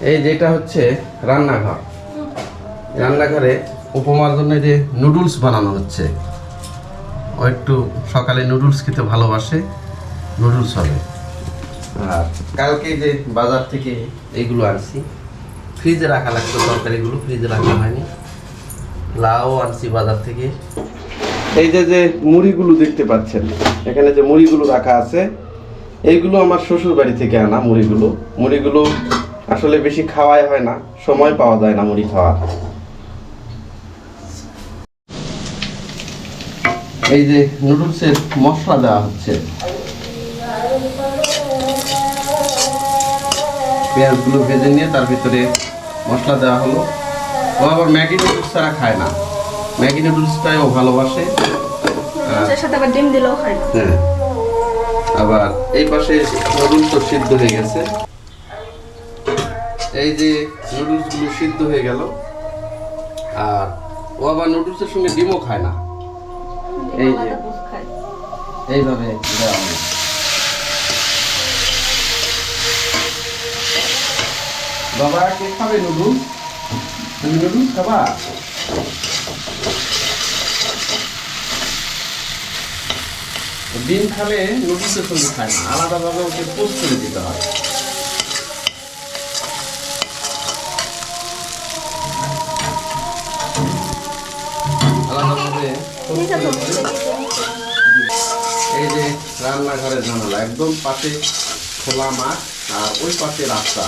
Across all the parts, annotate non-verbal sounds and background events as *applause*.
এই যেটা হচ্ছে রান্নাঘর। রান্নাঘরে উপমার জন্য যে নুডলস বানানো হচ্ছে। ও একটু সকালে নুডলস খেতে ভালোবাসে, নুডলস হবে। আর কালকে যে বাজার থেকে এইগুলো আনছি, ফ্রিজে রাখা লাগতো, তরকারিগুলো ফ্রিজে রাখা হয়নি। লাউ আনছি বাজার থেকে। এই যে যে মুড়িগুলো দেখতে পাচ্ছেন, এখানে যে মুড়িগুলো রাখা আছে, এইগুলো আমার শ্বশুর বাড়ি থেকে আনা মুড়িগুলো। মুড়িগুলো আসলে বেশি খাওয়াই হয় না সময় পাওয়া যায় না মুড়ি খাওয়া এই যে নুডলসের মশলা দেওয়া হচ্ছে। পেঁয়াজগুলো ভেজে নিয়ে তার ভিতরে মশলা দেওয়া হলো। ও আবার ম্যাগি নুডলস ছাড়া খায় না। ম্যাগি নুডলসটাই ও ভালোবাসে। আবার ডিম দিলেও হ্যাঁ। আবার এই পাশে নুডলস তো সিদ্ধ হয়ে গেছে। এই যে নুডলসগুলো সিদ্ধ হয়ে গেল, আর ও আবার নুডলসের সঙ্গে ডিমও খায় না। এই যে। এইভাবে দেওয়া বাবা, কে খাবে নুডলস তুমি নুডলস খাবা? ডিম খালে নুডলসের সঙ্গে খায় না, আলাদাভাবে ওকে পোস্ট করে দিতে হয়। এই যে রান্নাঘরের জানালা, একদম পাশে খোলা মাঠ আর ওই পাশে রাস্তা।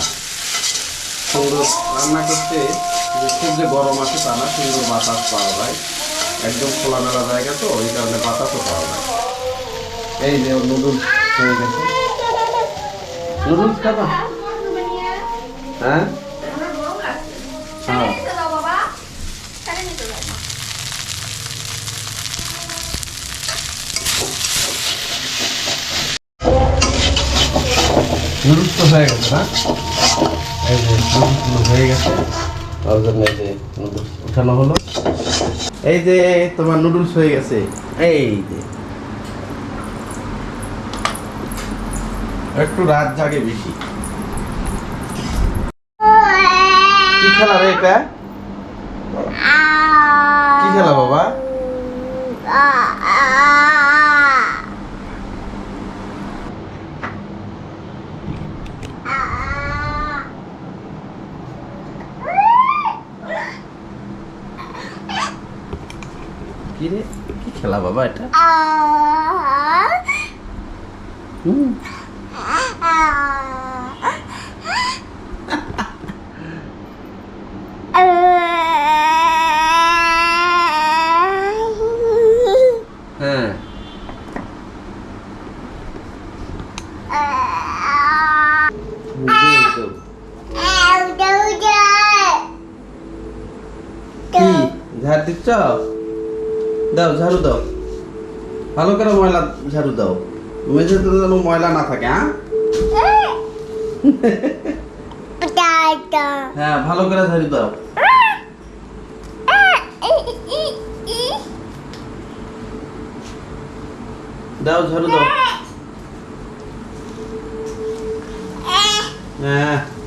সুন্দর রান্না করতে যে খুব যে গরম আছে তা না, সুন্দর বাতাস পাওয়া যায়। একদম খোলামেলা জায়গা তো ওই কারণে বাতাসও পাওয়া যায়। এই যে নুডলস হয়ে গেছে। নুডলস খাবা? হ্যাঁ? হ্যাঁ। নুডলস তো হয়ে গেছে না? এই যে হয়ে গেছে। তার জন্য এই যে উঠানো হলো। এই যে তোমার নুডলস হয়ে গেছে। এই যে। একটু রাত জাগে বেশি। কি খেলা রে এটা? কি খেলা বাবা? কি রে কি খেলা বাবা এটা হুম হ্যাঁ ঝাড় দিচ্ছ দাও ঝাড়ু দাও। ভালো করে ময়লা ঝাড়ু দাও। মেঝেতে যেন ময়লা না থাকে হ্যাঁ? *laughs* হ্যাঁ ভালো করে ঝাড়ু দাও। দাও ঝাড়ু দাও। *laughs* হ্যাঁ।